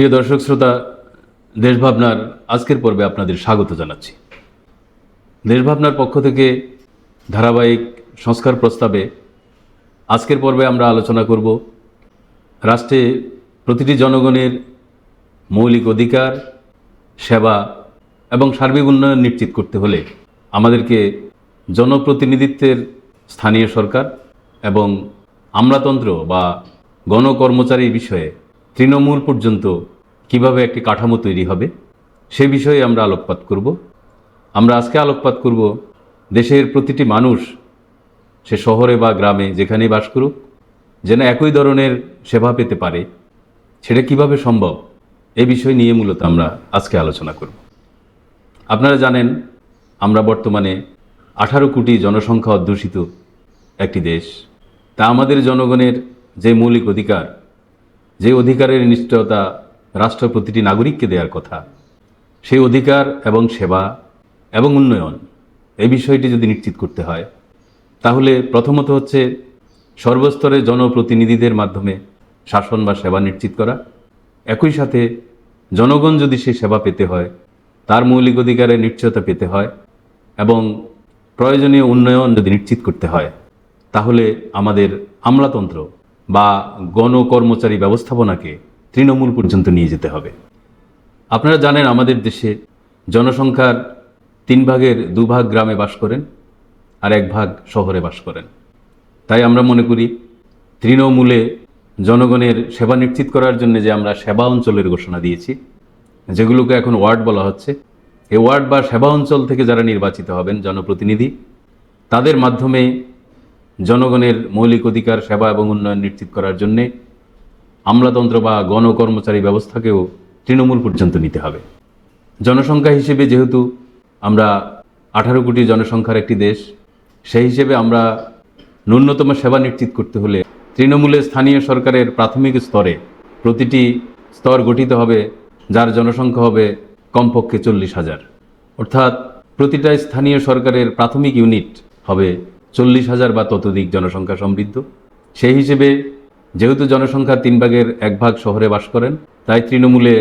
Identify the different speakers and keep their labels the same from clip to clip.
Speaker 1: প্রিয় দর্শক, শ্রোতা, দেশভাবনার আজকের পর্বে আপনাদের স্বাগত জানাচ্ছি। দেশভাবনার পক্ষ থেকে ধারাবাহিক সংস্কার প্রস্তাবে আজকের পর্বে আমরা আলোচনা করব রাষ্ট্রে প্রতিটি জনগণের মৌলিক অধিকার, সেবা এবং সার্বিক উন্নয়ন নিশ্চিত করতে হলে আমাদেরকে জনপ্রতিনিধিত্বের স্থানীয় সরকার এবং আমলাতন্ত্র বা গণকর্মচারী বিষয়ে তৃণমূল পর্যন্ত কীভাবে একটি কাঠামো তৈরি হবে, সে বিষয়ে আমরা আলোকপাত করব। আমরা আজকে আলোকপাত করব দেশের প্রতিটি মানুষ, সে শহরে বা গ্রামে যেখানেই বাস করুক, যেন একই ধরনের সেবা পেতে পারে, সেটা কীভাবে সম্ভব, এ বিষয় নিয়ে মূলত আমরা আজকে আলোচনা করব। আপনারা জানেন, আমরা বর্তমানে আঠারো কোটি জনসংখ্যা অধ্যুষিত একটি দেশ। তা আমাদের জনগণের যে মৌলিক অধিকার যে অধিকারের নিশ্চয়তা রাষ্ট্র প্রতিটি নাগরিককে দেওয়ার কথা সেই অধিকার এবং সেবা এবং উন্নয়ন এই বিষয়টি যদি নিশ্চিত করতে হয়, তাহলে প্রথমত হচ্ছে সর্বস্তরে জনপ্রতিনিধিদের মাধ্যমে শাসন বা সেবা নিশ্চিত করা। একই সাথে জনগণ যদি সেই সেবা পেতে হয়, তার মৌলিক অধিকারের নিশ্চয়তা পেতে হয় এবং প্রয়োজনীয় উন্নয়ন যদি নিশ্চিত করতে হয়, তাহলে আমাদের আমলাতন্ত্র বা গণকর্মচারী ব্যবস্থাপনাকে তৃণমূল পর্যন্ত নিয়ে যেতে হবে। আপনারা জানেন আমাদের দেশে জনসংখ্যার তিন ভাগের দুভাগ গ্রামে বাস করেন আর এক ভাগ শহরে বাস করেন। তাই আমরা মনে করি তৃণমূলে জনগণের সেবা নিশ্চিত করার জন্য যে আমরা সেবা অঞ্চলের ঘোষণা দিয়েছি, যেগুলোকে এখন ওয়ার্ড বলা হচ্ছে এই ওয়ার্ড বা সেবা অঞ্চল থেকে যারা নির্বাচিত হবেন, জনপ্রতিনিধি, তাদের মাধ্যমে জনগণের মৌলিক অধিকার, সেবা এবং উন্নয়ন নিশ্চিত করার জন্যে আমলাতন্ত্র বা গণকর্মচারী ব্যবস্থাকেও তৃণমূল পর্যন্ত নিতে হবে। জনসংখ্যা হিসেবে যেহেতু আমরা আঠারো কোটি জনসংখ্যার একটি দেশ, সেই হিসেবে আমরা ন্যূনতম সেবা নিশ্চিত করতে হলে তৃণমূলের স্থানীয় সরকারের প্রাথমিক স্তরে প্রতিটি স্তর গঠিত হবে, যার জনসংখ্যা হবে কমপক্ষে চল্লিশ হাজার। অর্থাৎ প্রতিটা স্থানীয় সরকারের প্রাথমিক ইউনিট হবে চল্লিশ হাজার বা ততোধিক জনসংখ্যা সমৃদ্ধ। সেই হিসেবে যেহেতু জনসংখ্যার তিন ভাগের এক ভাগ শহরে বাস করেন, তাই তৃণমূলে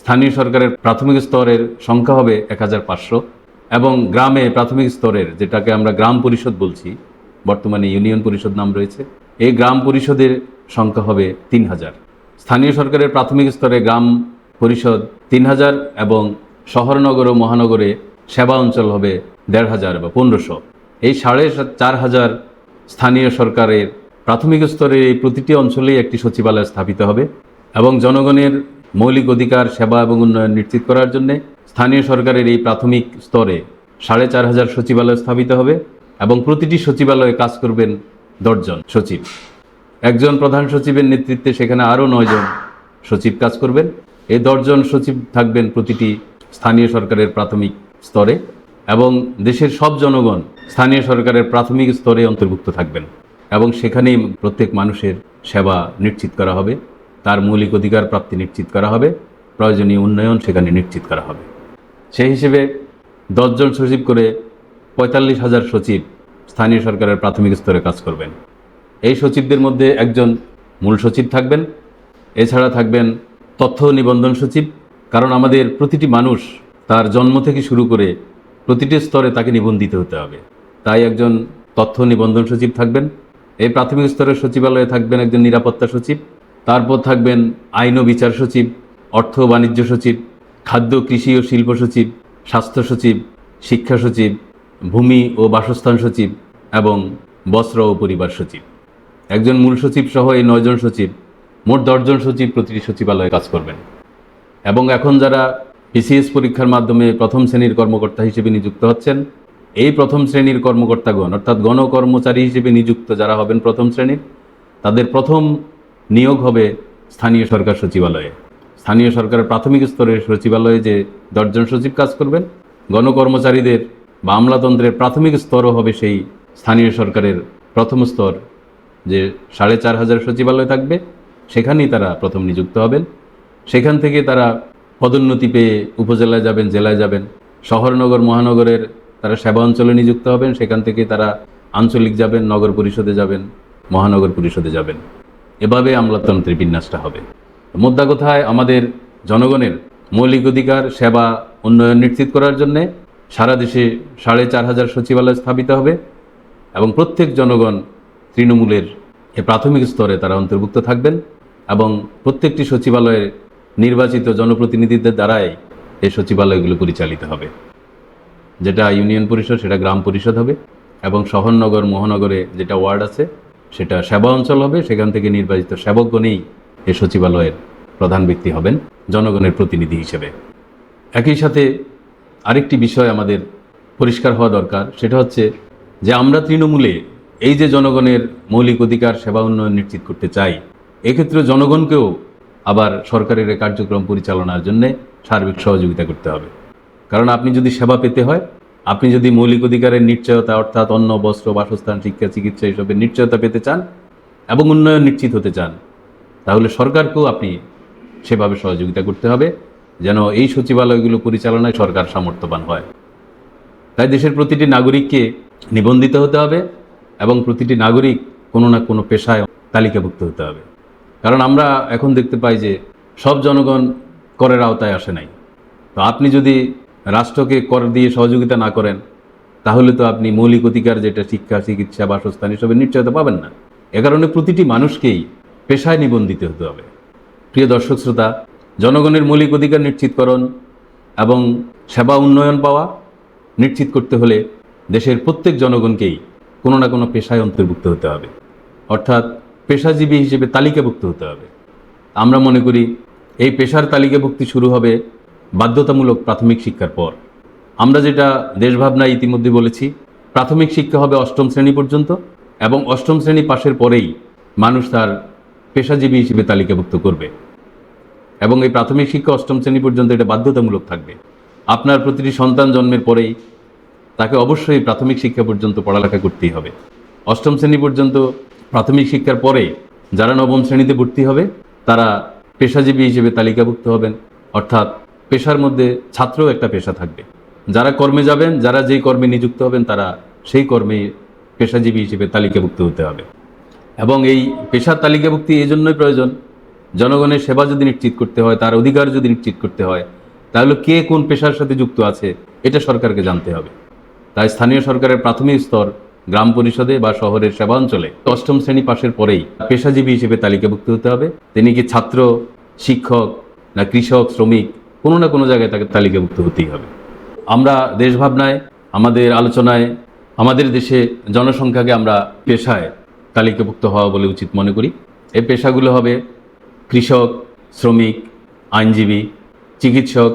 Speaker 1: স্থানীয় সরকারের প্রাথমিক স্তরের সংখ্যা হবে এক হাজার পাঁচশো এবং গ্রামে প্রাথমিক স্তরের, যেটাকে আমরা গ্রাম পরিষদ বলছি, বর্তমানে ইউনিয়ন পরিষদ নাম রয়েছে, এই গ্রাম পরিষদের সংখ্যা হবে তিন হাজার। স্থানীয় সরকারের প্রাথমিক স্তরে গ্রাম পরিষদ তিন হাজার এবং শহরনগর ও মহানগরে সেবা অঞ্চল হবে দেড় হাজার বা পনেরোশো। এই সাড়ে চার হাজার স্থানীয় সরকারের প্রাথমিক স্তরে এই প্রতিটি অঞ্চলেই একটি সচিবালয় স্থাপিত হবে এবং জনগণের মৌলিক অধিকার, সেবা এবং উন্নয়ন নিশ্চিত করার জন্য স্থানীয় সরকারের এই প্রাথমিক স্তরে সাড়ে চার হাজার সচিবালয় স্থাপিত হবে এবং প্রতিটি সচিবালয়ে কাজ করবেন দশজন সচিব। একজন প্রধান সচিবের নেতৃত্বে সেখানে আরও নয়জন সচিব কাজ করবেন। এই দশজন সচিব থাকবেন প্রতিটি স্থানীয় সরকারের প্রাথমিক স্তরে। এবং দেশের সব জনগণ স্থানীয় সরকারের প্রাথমিক স্তরে অন্তর্ভুক্ত থাকবেন এবং সেখানেই প্রত্যেক মানুষের সেবা নিশ্চিত করা হবে, তার মৌলিক অধিকার প্রাপ্তি নিশ্চিত করা হবে, প্রয়োজনীয় উন্নয়ন সেখানে নিশ্চিত করা হবে। সেই হিসেবে দশজন সচিব করে পঁয়তাল্লিশ হাজার সচিব স্থানীয় সরকারের প্রাথমিক স্তরে কাজ করবেন। এই সচিবদের মধ্যে একজন মূল সচিব থাকবেন, এছাড়া থাকবেন তথ্য নিবন্ধন সচিব, কারণ আমাদের প্রতিটি মানুষ তার জন্ম থেকে শুরু করে প্রতিটি স্তরে তাকে নিবন্ধিত হতে হবে। তাই একজন তথ্য নিবন্ধন সচিব থাকবেন, এই প্রাথমিক স্তরের সচিবালয়ে থাকবেন একজন নিরাপত্তা সচিব, তারপর থাকবেন আইন ও বিচার সচিব, অর্থ বাণিজ্য সচিব, খাদ্য, কৃষি ও শিল্প সচিব, স্বাস্থ্য সচিব, শিক্ষা সচিব, ভূমি ও বাসস্থান সচিব এবং বস্ত্র ও পরিবার সচিব। একজন মূল সচিব সহ এই নয়জন সচিব, মোট দশজন সচিব প্রতিটি সচিবালয়ে কাজ করবেন। এবং এখন যারা পিসিএস পরীক্ষার মাধ্যমে প্রথম শ্রেণির কর্মকর্তা হিসেবে নিযুক্ত হচ্ছেন। এই প্রথম শ্রেণির কর্মকর্তাগণ, অর্থাৎ গণকর্মচারী হিসেবে নিযুক্ত যারা হবেন প্রথম শ্রেণির, তাদের প্রথম নিয়োগ হবে স্থানীয় সরকার সচিবালয়ে। স্থানীয় সরকারের প্রাথমিক স্তরের সচিবালয়ে যে দশজন সচিব কাজ করবেন, গণকর্মচারীদের বা আমলাতন্ত্রের প্রাথমিক স্তরও হবে সেই স্থানীয় সরকারের প্রথম স্তর, যে সাড়ে চার হাজার সচিবালয় থাকবে। সেখানেই তারা প্রথম নিযুক্ত হবেন। সেখান থেকে তারা পদোন্নতি পেয়ে উপজেলায় যাবেন, জেলায় যাবেন, শহরনগর, মহানগরের তারা সেবা অঞ্চলে নিযুক্ত হবেন, সেখান থেকে তারা আঞ্চলিক যাবেন, নগর পরিষদে যাবেন, মহানগর পরিষদে যাবেন। এভাবে আমলাতন্ত্রের বিন্যাসটা হবে। মোদ্দা কথায় আমাদের জনগণের মৌলিক অধিকার, সেবা, উন্নয়ন নিশ্চিত করার জন্যে সারা দেশে সাড়ে চার হাজার সচিবালয় স্থাপিত হবে এবং প্রত্যেক জনগণ তৃণমূলের এ প্রাথমিক স্তরে তারা অন্তর্ভুক্ত থাকবেন এবং প্রত্যেকটি সচিবালয়ের নির্বাচিত জনপ্রতিনিধিদের দ্বারাই এই সচিবালয়গুলো পরিচালিত হবে। যেটা ইউনিয়ন পরিষদ, সেটা গ্রাম পরিষদ হবে এবং শহরনগর, মহানগরে যেটা ওয়ার্ড আছে, সেটা সেবা অঞ্চল হবে। সেখান থেকে নির্বাচিত সেবকগণেই এ সচিবালয়ের প্রধান ব্যক্তি হবেন, জনগণের প্রতিনিধি হিসেবে। একই সাথে আরেকটি বিষয় আমাদের পরিষ্কার হওয়া দরকার, সেটা হচ্ছে যে আমরা তৃণমূলে এই যে জনগণের মৌলিক অধিকার, সেবা উন্নয়ন নিশ্চিত করতে চাই, এক্ষেত্রে জনগণকেও আবার সরকারের কার্যক্রম পরিচালনার জন্য সার্বিক সহযোগিতা করতে হবে। কারণ আপনি যদি সেবা পেতে হয়, আপনি যদি মৌলিক অধিকারের নিশ্চয়তা অর্থাৎ অন্ন, বস্ত্র, বাসস্থান, শিক্ষা, চিকিৎসা এইসবের নিশ্চয়তা পেতে চান এবং উন্নয়ন নিশ্চিত হতে চান, তাহলে সরকারকেও আপনি সেভাবে সহযোগিতা করতে হবে যেন এই সচিবালয়গুলো পরিচালনায় সরকার সামর্থ্যবান হয়। তাই দেশের প্রতিটি নাগরিককে নিবন্ধিত হতে হবে এবং প্রতিটি নাগরিক কোনো না কোনো পেশায় তালিকাভুক্ত হতে হবে। কারণ আমরা এখন দেখতে পাই যে সব জনগণ করের আওতায় আসে নাই। তো আপনি যদি রাষ্ট্রকে কর দিয়ে সহযোগিতা না করেন, তাহলে তো আপনি মৌলিক অধিকার যেটা শিক্ষা, চিকিৎসা, বাসস্থান, এসবের নিশ্চয়তা পাবেন না। এ কারণে প্রতিটি মানুষকেই পেশায় নিবন্ধিত হতে হবে। প্রিয় দর্শক শ্রোতা, জনগণের মৌলিক অধিকার নিশ্চিতকরণ এবং সেবা উন্নয়ন পাওয়া নিশ্চিত করতে হলে দেশের প্রত্যেক জনগণকেই কোনো না কোনো পেশায় অন্তর্ভুক্ত হতে হবে। অর্থাৎ পেশাজীবী হিসেবে তালিকাভুক্ত হতে হবে। আমরা মনে করি এই পেশার তালিকাভুক্তি শুরু হবে বাধ্যতামূলক প্রাথমিক শিক্ষার পর। আমরা যেটা দেশভাবনায় ইতিমধ্যে বলেছি, প্রাথমিক শিক্ষা হবে অষ্টম শ্রেণি পর্যন্ত এবং অষ্টম শ্রেণি পাশের পরেই মানুষ তার পেশাজীবী হিসেবে তালিকাভুক্ত করবে। এবং এই প্রাথমিক শিক্ষা অষ্টম শ্রেণি পর্যন্ত এটা বাধ্যতামূলক থাকবে। আপনার প্রতিটি সন্তান জন্মের পরেই তাকে অবশ্যই প্রাথমিক শিক্ষা পর্যন্ত পড়ালেখা করতেই হবে। অষ্টম শ্রেণি পর্যন্ত প্রাথমিক শিক্ষার পরে যারা নবম শ্রেণীতে ভর্তি হবে, তারা পেশাজীবী হিসেবে তালিকাভুক্ত হবেন। অর্থাৎ পেশার মধ্যে ছাত্রও একটা পেশা থাকবে। যারা কর্মে যাবেন, যারা যেই কর্মে নিযুক্ত হবেন, তারা সেই কর্মে পেশাজীবী হিসেবে তালিকাভুক্ত হতে হবে। এবং এই পেশার তালিকাভুক্তি এই জন্যই প্রয়োজন, জনগণের সেবা যদি নিশ্চিত করতে হয়, তার অধিকার যদি নিশ্চিত করতে হয়, তাহলে কে কোন পেশার সাথে যুক্ত আছে, এটা সরকারকে জানতে হবে। তাই স্থানীয় সরকারের প্রাথমিক স্তর গ্রাম পরিষদে বা শহরের সেবাঞ্চলে অষ্টম শ্রেণি পাশের পরেই পেশাজীবী হিসেবে তালিকাভুক্ত হতে হবে। তিনি কি ছাত্র, শিক্ষক না কৃষক, শ্রমিক, কোনো না কোনো জায়গায় তাকে তালিকাভুক্ত হতেই হবে। আমরা দেশভাবনায়, আমাদের আলোচনায়, আমাদের দেশে জনসংখ্যাকে আমরা পেশায় তালিকাভুক্ত হওয়া বলে উচিত মনে করি। এই পেশাগুলো হবে কৃষক, শ্রমিক, আইনজীবী, চিকিৎসক,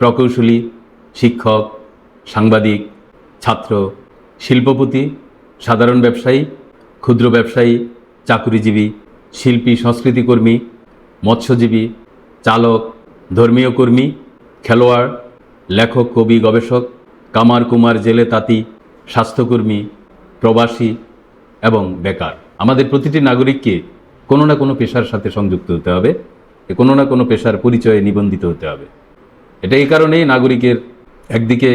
Speaker 1: প্রকৌশলী, শিক্ষক, সাংবাদিক, ছাত্র, শিল্পপতি সাধারণ ব্যবসায়ী, ক্ষুদ্র ব্যবসায়ী, চাকুরিজীবী, শিল্পী, সংস্কৃতিকর্মী, মৎস্যজীবী, চালক, ধর্মীয় কর্মী, খেলোয়াড়, লেখক, কবি, গবেষক, কামার কুমার, জেলে তাঁতি, স্বাস্থ্যকর্মী, প্রবাসী এবং বেকার। আমাদের প্রতিটি নাগরিককে কোনো না কোনো পেশার সাথে সংযুক্ত হতে হবে। কোনো না কোনো পেশার পরিচয়ে নিবন্ধিত হতে হবে। এটা এই কারণেই নাগরিকের একদিকে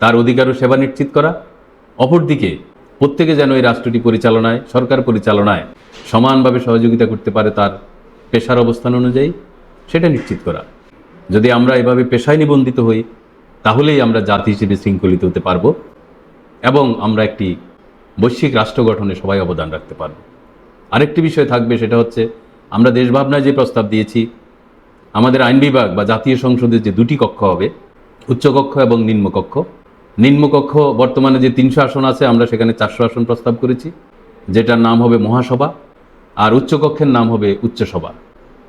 Speaker 1: তার অধিকার ও সেবা নিশ্চিত করা, অপরদিকে প্রত্যেকে যেন এই রাষ্ট্রটি পরিচালনায়, সরকার পরিচালনায় সমানভাবে সহযোগিতা করতে পারে তার পেশার অবস্থান অনুযায়ী, সেটা নিশ্চিত করা। যদি আমরা এভাবে পেশায় নিবন্ধিত হই, তাহলেই আমরা জাতি হিসেবে শৃঙ্খলিত হতে পারব এবং আমরা একটি বৈশ্বিক রাষ্ট্র গঠনে সবাই অবদান রাখতে পারব। আরেকটি বিষয় থাকবে, সেটা হচ্ছে আমরা দেশভাবনায় যে প্রস্তাব দিয়েছি, আমাদের আইন বিভাগ বা জাতীয় সংসদের যে দুটি কক্ষ হবে, উচ্চকক্ষ এবং নিম্নকক্ষ নিম্নকক্ষ বর্তমানে যে তিনশো আসন আছে, আমরা সেখানে চারশো আসন প্রস্তাব করেছি, যেটার নাম হবে মহাসভা আর উচ্চকক্ষের নাম হবে উচ্চসভা।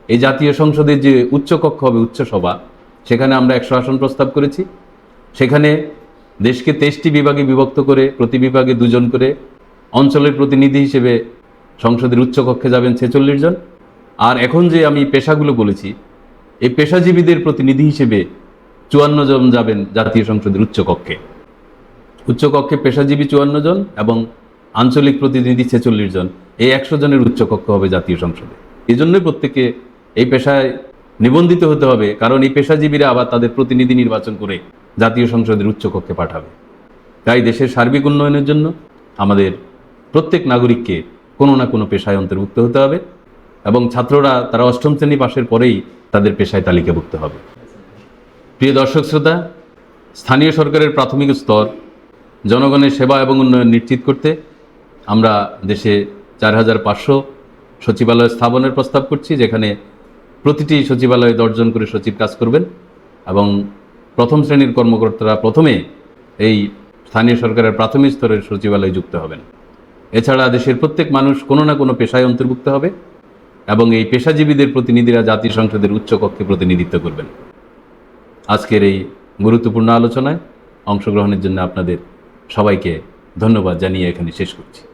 Speaker 1: এই জাতীয় সংসদের যে উচ্চকক্ষ হবে উচ্চসভা, সেখানে আমরা একশো আসন প্রস্তাব করেছি। সেখানে দেশকে তেইশটি বিভাগে বিভক্ত করে, প্রতি বিভাগে দুজন করে অঞ্চলের প্রতিনিধি হিসেবে সংসদের উচ্চকক্ষে যাবেন ছেচল্লিশ জন। আর এখন যে আমি পেশাগুলো বলেছি, এই পেশাজীবীদের প্রতিনিধি হিসেবে চুয়ান্ন জন যাবেন জাতীয় সংসদের উচ্চকক্ষে। উচ্চকক্ষে পেশাজীবী চুয়ান্ন জন এবং আঞ্চলিক প্রতিনিধি ছেচল্লিশ জন। এই একশো জনের উচ্চকক্ষ হবে জাতীয় সংসদে। এই জন্যই প্রত্যেকে এই পেশায় নিবন্ধিত হতে হবে, কারণ এই পেশাজীবীরা আবার তাদের প্রতিনিধি নির্বাচন করে জাতীয় সংসদের উচ্চকক্ষে পাঠাবে। তাই দেশের সার্বিক উন্নয়নের জন্য আমাদের প্রত্যেক নাগরিককে কোনো না কোনো পেশায় অন্তর্ভুক্ত হতে হবে এবং ছাত্ররা তারা অষ্টম শ্রেণি পাশের পরেই তাদের পেশায় তালিকাভুক্ত হবে। প্রিয় দর্শক শ্রোতা, স্থানীয় সরকারের প্রাথমিক স্তর জনগণের সেবা এবং উন্নয়ন নিশ্চিত করতে আমরা দেশে চার হাজার পাঁচশো সচিবালয় স্থাপনের প্রস্তাব করছি, যেখানে প্রতিটি সচিবালয়ে দশজন করে সচিব কাজ করবেন এবং প্রথম শ্রেণির কর্মকর্তারা প্রথমে এই স্থানীয় সরকারের প্রাথমিক স্তরের সচিবালয়ে যুক্ত হবেন। এছাড়া দেশের প্রত্যেক মানুষ কোনো না কোনো পেশায় অন্তর্ভুক্ত হবে এবং এই পেশাজীবীদের প্রতিনিধিরা জাতীয় সংসদের উচ্চকক্ষে প্রতিনিধিত্ব করবেন। আজকের এই গুরুত্বপূর্ণ আলোচনায় অংশগ্রহণের জন্য আপনাদের সবাইকে ধন্যবাদ জানিয়ে এখানে শেষ করছি।